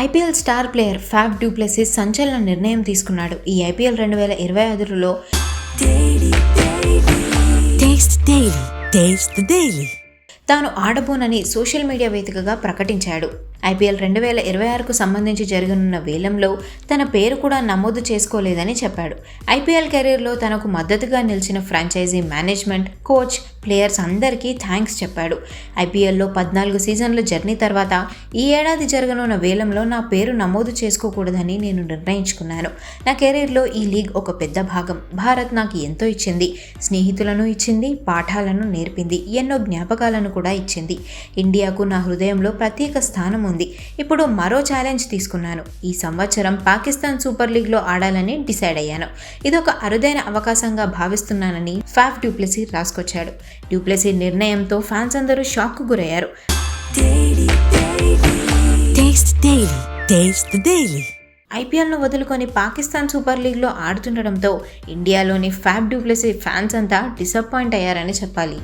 IPL star player Faf du Plessis సంచలన నిర్ణయం తీసుకున్నాడు ఈ ఐపీఎల్ రెండు వేల ఇరవై ఐదులో. తాను ఆడబోనని సోషల్ మీడియా వేదికగా ప్రకటించాడు ఐపీఎల్ రెండు వేల ఇరవై ఆరుకు సంబంధించి జరగనున్న వేలంలో తన పేరు కూడా నమోదు చేసుకోలేదని చెప్పాడు. ఐపీఎల్ కెరీర్లో తనకు మద్దతుగా నిలిచిన ఫ్రాంచైజీ మేనేజ్మెంట్ కోచ్ ప్లేయర్స్ అందరికీ థ్యాంక్స్ చెప్పాడు. ఐపీఎల్లో పద్నాలుగు సీజన్ల జర్నీ తర్వాత ఈ ఏడాది జరగనున్న వేలంలో నా పేరు నమోదు చేసుకోకూడదని నేను నిర్ణయించుకున్నాను. నా కెరీర్లో ఈ లీగ్ ఒక పెద్ద భాగం. భారత్ నాకు ఎంతో ఇచ్చింది. స్నేహితులను ఇచ్చింది పాఠాలను నేర్పింది ఎన్నో జ్ఞాపకాలను కూడా ఇచ్చింది. ఇండియాకు నా హృదయంలో ప్రత్యేక స్థానం ఉంది. ఇప్పుడు మరో ఛాలెంజ్ తీసుకున్నాను. ఈ సంవత్సరం పాకిస్తాన్ సూపర్ లీగ్లో ఆడాలని డిసైడ్ అయ్యాను. ఇదొక అరుదైన అవకాశంగా భావిస్తున్నానని ఫాఫ్ డ్యూప్లెసీ రాసుకొచ్చాడు. డ్యూప్లెసీ నిర్ణయంతో ఫ్యాన్స్ అందరూ షాక్కు గురయ్యారు. ఐపీఎల్ను వదులుకొని పాకిస్తాన్ సూపర్ లీగ్లో ఆడుతుండడంతో ఇండియాలోని ఫ్యాబ్ డ్యూప్లెసీ ఫ్యాన్స్ అంతా డిసప్పాయింట్ అయ్యారని చెప్పాలి.